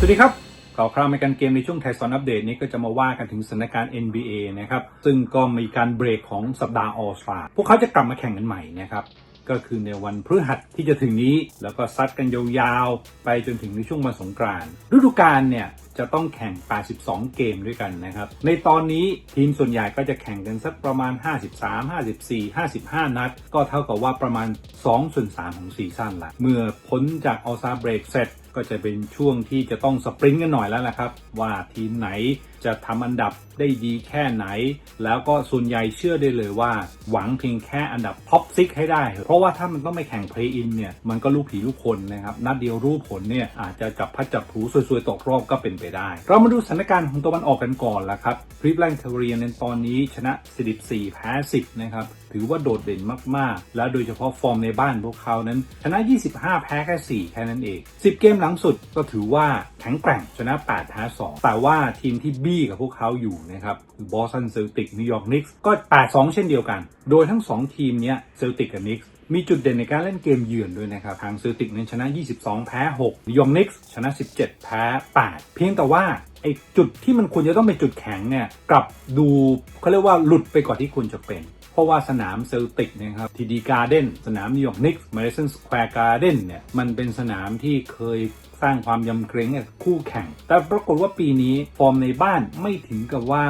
สวัสดีครับข่าวคราวในการเกมในช่วงไทยซอนอัปเดตนี้ก็จะมาว่ากันถึงสถานการณ์ NBA นะครับ ซึ่งก็มีการเบรกของสัปดาห์ออสตาพวกเขาจะกลับมาแข่งกันใหม่นะครับ ก็คือในวันพฤหัสที่จะถึงนี้ แล้วก็ซัดกันยาวๆ ไปจนถึงในช่วงวันสงกรานต์ฤดูกาลเนี่ย จะต้องแข่ง 82 เกมด้วยกันนะครับ ในตอนนี้ทีมส่วนใหญ่ก็จะแข่งกันสักประมาณ 53 54 55 นัด ก็เท่ากับว่าประมาณ2ส่วน3ของซีซั่นละ เมื่อพ้นจากออ s าเบรกเสร็จก็จะเป็นช่วงที่จะต้องสปรินต์กันหน่อยแล้วนะครับ ว่าทีมไหนจะทำอันดับได้ดีแค่ไหน แล้วก็ส่วนใหญ่เชื่อได้เลยว่า หวังเพียงแค่อันดับท็อปซิกให้ได้ เพราะว่าถ้ามันต้องไปแข่งเพลย์อินเนี่ยมันก็ลูกผีลูกคนนะครับนัดเดียวรู้ผลเนี่ยอาจจะจับพัดจับผูซวยๆตกรอบก็เป็นไปได้ เรามาดูสถานการณ์ของตัวมันออกกันก่อนละครับคลิปแลนด์เทเรียในตอนนี้ชนะ 14 แพ้ 10 นะครับ ถือว่าโดดเด่นมาก ๆ และโดยเฉพาะฟอร์มในบ้านพวกเขานั้น ชนะ 25 แพ้แค่ 4 แค่นั้นเอง 10 เกมหลังสุดก็ถือว่าแข็งแกร่งชนะ 8 แพ้ 2 แต่ว่าทีมที่บี้กับพวกเขาอยู่นะครับคือบอสตันเซลติกนิวยอร์กนิกส์ก็ 8-2 เช่นเดียวกัน โดยทั้ง 2 ทีมเนี้ยเซลติกกับนิกส์ มีจุดเด่นในการเล่นเกมเยือนด้วยนะครับ ทางเซลติกนั้นชนะ 22 แพ้ 6 ยอร์กนิกส์ชนะ 17 แพ้ 8 เพียงแต่ว่าไอ้จุดที่มันควรจะต้องเป็นจุดแข็งเนี่ยกลับดูเขาเรียกว่าหลุดไปกว่าที่ควรจะเป็นเพราะว่าสนามเซลติกนะครับทีดีการ์เดนสนามนิวยอร์กนิกส์มาริสันสแควร์การ์เดนเนี่ยมันเป็นสนามที่เคยสร้างความยำเกรงกับคู่แข่ง แต่ปรากฏว่าปีนี้ฟอร์มในบ้านไม่ถึงกับว่า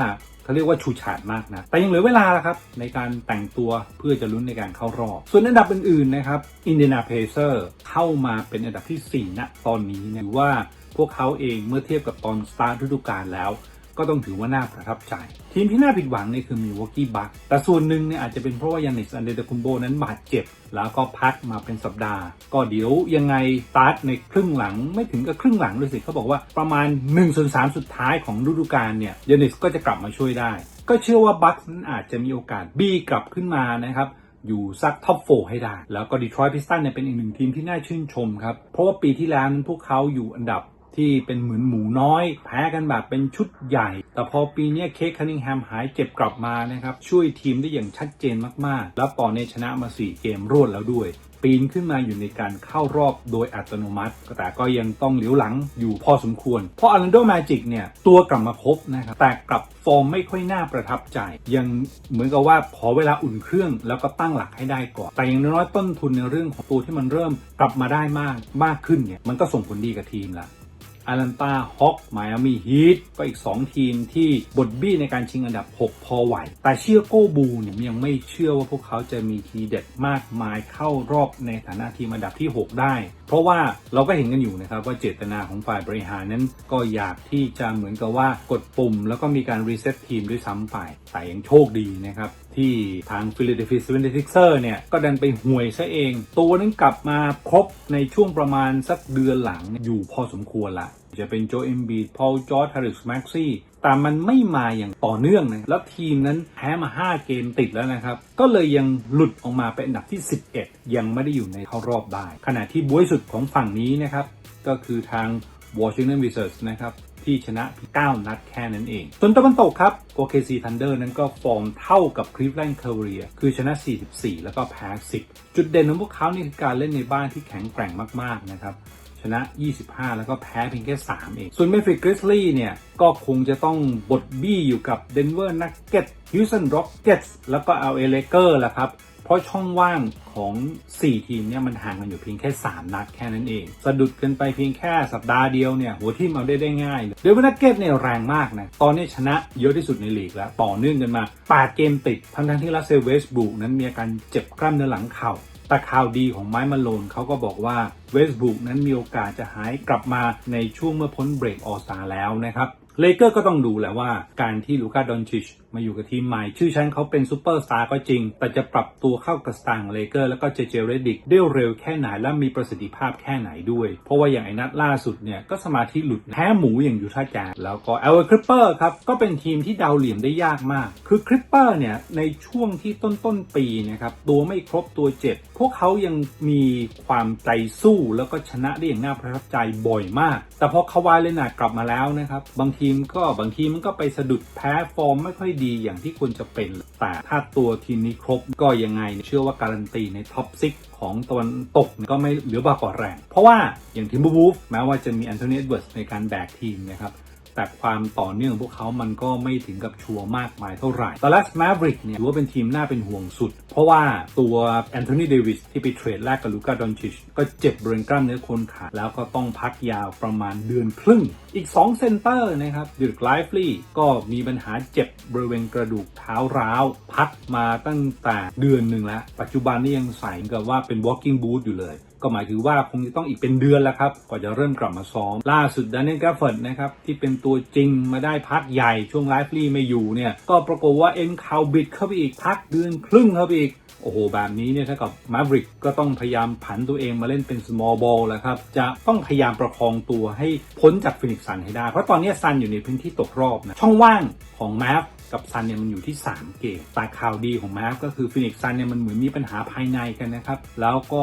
เขาเรียกว่าชูชาดมากนะแต่ยังเหลือเวลาครับ ในการแต่งตัวเพื่อจะลุ้นในการเข้ารอบ ส่วนอันดับอื่นๆนะครับอินเดียนาเพเซอร์เข้ามาเป็นอันดับที่4ณตอนนี้เนี่ยถือว่าพวกเขาเองเมื่อเทียบกับตอนสตาร์ทฤดูกาลแล้ว ก็ต้องถือว่าน่าประทับใจ ทีมที่น่าผิดหวังนี่คือมิวอกกี้บัคแต่ส่วนหนึ่งเนี่ยอาจจะเป็นเพราะว่ายานิสอันเดตคุมโบนั้นบาดเจ็บ แล้วก็พักมาเป็นสัปดาห์ ก็เดี๋ยวยังไงสตาร์ทในครึ่งหลังไม่ถึงกับครึ่งหลังเลยสิเขาบอกว่าประมาณ1ส่วน3สุดท้ายของฤดูกาลเนี่ยยานิสก็จะกลับมาช่วยได้ ก็เชื่อว่าบัคนั้นอาจจะมีโอกาสบี้กลับขึ้นมานะครับอยู่สักท็อปโฟให้ได้ แล้วก็ดีทรอยต์พิสตันเนี่ยเป็นอีกหนึ่งทีมที่น่าชื่นชมครับ เพราะว่าปีที่แล้วนั้นพวกเขาอยู่อันดับ ที่เป็นเหมือนหมูน้อย แพ้กันแบบเป็นชุดใหญ่ แต่พอปีนี้เคคคันนิงแฮมหายเจ็บกลับมานะครับ ช่วยทีมได้อย่างชัดเจนมาก ๆ แล้วตอนนี้ชนะมา 4 เกมรวดแล้วด้วย ปีนขึ้นมาอยู่ในการเข้ารอบโดยอัตโนมัติ แต่ก็ยังต้องเหลียวหลังอยู่พอสมควร เพราะอ r ลันโดแมจิกเนี่ย ตัวกลับมาครบนะครับแต่กลับฟอร์มไม่ค่อยน่าประทับใจ ยังเหมือนกับว่าขอเวลาอุ่นเครื่องแล้วก็ตั้งหลักให้ได้ก่อน แต่อย่างน้อยต้นทุนในเรื่องของตัวที่มันเริ่มกลับมาได้มากมากขึ้นเนี่ยมันก็ส่งผลดีกับทีมละ อารันตาฮอกไมอามี่ฮีทก็อีก 2 ทีมที่บดบี้ในการชิงอันดับ 6 พอไหว แต่เชื่อโกบูเนี่ยยังไม่เชื่อว่าพวกเขาจะมีทีเด็ดมากมายเข้ารอบในฐานะทีมอันดับที่ 6 ได้ เพราะว่าเราก็เห็นกันอยู่นะครับว่าเจตนาของฝ่ายบริหารนั้นก็อยากที่จะเหมือนกับว่ากดปุ่ม แล้วก็มีการรีเซ็ตทีมด้วยซ้ำไปแต่ยังโชคดีนะครับ ที่ทางฟิลิปปินส์เวนติกเซอร์เนี่ย ก็ดันไปห่วยซะเอง ตัวนั้นกลับมาครบในช่วงประมาณสักเดือนหลังอยู่พอสมควรละจะเป็นโจเอมบีดพอลจอร์ดฮาริสแม็กซี่แต่มันไม่มาอย่างต่อเนื่องนะแล้วทีมนั้นแพ้มา 5 เกมติดแล้วนะครับ ก็เลยยังหลุดออกมาเป็นอันดับที่ 11 ยังไม่ได้อยู่ในเข้ารอบได้ ขณะที่บวยสุดของฝั่งนี้นะครับ ก็คือทาง Washington Wizards นะครับ ที่ชนะพียง9นัดแค่นั้นเอง ส่วนตะวันตกครับ OKC Thunder นั้นก็ฟอร์มเท่ากับ Cleveland Cavaliers คือชนะ 44 แล้วก็แพ้ 10 จุดเด่นของพวกเขานี่คือการเล่นในบ้านที่แข็งแกร่งมากๆนะครับชนะ 25 แล้วก็แพ้เพียงแค่ 3 เอง ส่วน Memphis Grizzlies เนี่ย ก็คงจะต้องบดบี้อยู่กับ Denver Nuggets Houston Rockets แล้วก็ LA Lakers แหละครับ เพราะช่องว่างของ 4 ทีมเนี่ยมันห่างกันอยู่เพียงแค่ 3 นัดแค่นั้นเอง สะดุดกันไปเพียงแค่สัปดาห์เดียวเนี่ย หัวทีมเอาได้ได้ง่ายเดวิดนักเก็ตเนี่ยแรงมากนะ ตอนนี้ชนะเยอะที่สุดในลีกแล้ว ต่อเนื่องกันมา 8 เกมติด ทั้งทั้งที่รัสเซเวสบุกนั้นมีอาการเจ็บกล้ามเนื้อหลังเข่าแต่ข่าวดีของไม้มาโลนเขาก็บอกว่าเวสบุกนั้นมีโอกาสจะหายกลับมาในช่วงเมื่อพ้นเบรกออสตาแล้วนะครับ เลเกอร์ก็ต้องดูแหละว่าการที่ลูกาดอนชิชมาอยู่กับทีมใหม่ ชื่อชั้นเขาเป็นซูเปอร์สตาร์ก็จริง แต่จะปรับตัวเข้ากับสไตล์ของเลเกอร์แล้วก็เจเจเรดิกได้เร็วแค่ไหนและมีประสิทธิภาพแค่ไหนด้วย เพราะว่าอย่างไอ้นัดล่าสุดเนี่ยก็สมาธิหลุดแพ้หมูอย่างยูท่าจสแล้วก็เอลคริปเปอร์ครับก็เป็นทีมที่เดาเหลี่ยมได้ยากมาก คือคริปเปอร์เนี่ยในช่วงที่ต้นต้นปีนะครับตัวไม่ครบตัวเจ็ด พวกเขายังมีความใจสู้แล้วก็ชนะได้อย่างน่าประทับใจบ่อยมาก แต่พอคาวายเลนาร์ดกลับมาแล้วนะครับ บางทีมก็บางทีมันก็ไปสะดุดแพ้ฟอร์มไม่ค่อยดีอย่างที่ควรจะเป็น แต่ถ้าตัวทีมนี้ครบก็ยังไง เชื่อว่าการันตีในท็อปซิกของตะวันตกก็ไม่เหลือบากกว่าแรง เพราะว่าอย่างทิมบูฟแม้ว่าจะมีแอนโทนีเอ็ดเวิร์ดในการแบกทีมนะครับ แต่ความต่อเนื่องของพวกเขามันก็ไม่ถึงกับชัวร์มากมายเท่าไหร่ต a ลัสมาบริกเนี่ยถือว่าเป็นทีมน่าเป็นห่วงสุด เพราะว่าตัวแอนโทนีเดวิสที่ไปเทรดแลกกับลูกาดอนชิชก็เจ็บบริเวณกล้ามเนื้อโคนขาแล้วก็ต้องพักยาวประมาณเดือนครึ่ง อีก 2 เซนเตอร์นะครับดิร์กไลฟ์ลีก็มีปัญหาเจ็บบริเวณกระดูกเท้าร้าว พักมาตั้งแต่เดือนหนึ่งแล้ว ปัจจุบันนี่ยังใส่กับว่าเป็น walking boot อยู่เลยก็หมายถึงว่าคงจะต้องอีกเป็นเดือนแล้วครับกว่าจะเริ่มกลับมาซ้อม ล่าสุดด a น i e l ก a ฟเฟิร์ดนะครับที่เป็นตัวจริงมาได้พักใหญ่ช่วงไลฟ์ลีไม่อยู่เนี่ยก็ปรากฏว่าเอ็นคาวบิดเข้าไปอีกพักเดือนครึ่งเข้าไปอีกโอ้โห แบบนี้เนี่ยถ้ากับมาบริกก็ต้องพยายามผันตัวเองมาเล่นเป็น small ball แล้วครับ จะต้องพยายามประคองตัวให้พ้นจากฟินิกซันให้ได้ เพราะตอนนี้ซันอยู่ในพื้นที่ตกรอบนะ ช่องว่างของแมฟ กับซันเนี่ยมันอยู่ที่ 3 เกมแต่ข่าวดีของแมฟก็คือฟินิกซันเนี่ยมันเหมือนมีปัญหาภายในกันนะครับ แล้วก็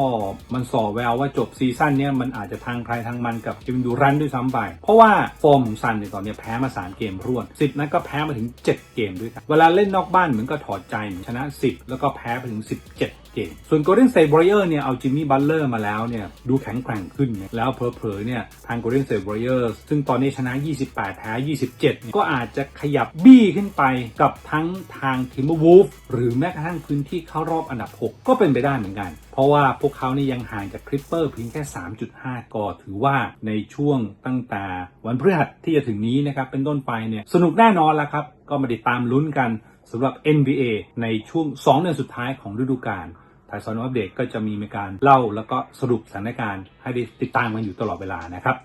มันส่อแววว่าจบซีซั่นเนี่ยมันอาจจะทางใครทางมันกับจิมดูรันด้วยซ้ำไป เพราะว่าฟอร์มของซันในยตอนนี้แพ้มา 3 เกมรวด10นั้นก็แพ้มาถึง 7 เกมด้วยกัน เวลาเล่นนอกบ้านเหมือนก็ถอดใจชนะ 10 แล้วก็แพ้ไปถึง 17 เกมส่วน Golden State Warrior เนี่ยเอาจิมมี่บัตเลอร์มาแล้วเนี่ยดูแข็งแกร่งขึ้น แล้วเผลอๆเนี่ยทาง Golden State Warriors ซึ่งตอนนี้ชนะ 28 แพ้ 27เนี่ยก็อาจจะขยับบี้ขึ้นไปกับทั้งทาง Timberwolves หรือแม้กระทั่งพื้นที่เข้ารอบอันดับ 6 ก็เป็นไปได้เหมือนกัน เพราะว่าพวกเขานี่ยังห่างจากคลิปเปอร์เพียงแค่ 3.5 ก็ถือว่าในช่วงตั้งแต่วันพฤหัสที่จะถึงนี้นะครับเป็นต้นไปเนี่ยสนุกแน่นอนแล้วครับ ก็มาติดตามลุ้นกันสำหรับ NBA ในช่วง 2 เดือนสุดท้ายของฤดูกาล ไทยซอนอัปเดตก็จะมีการเล่าแล้วก็สรุปสถานการณ์ให้ได้ติดตามกันอยู่ตลอดเวลานะครับ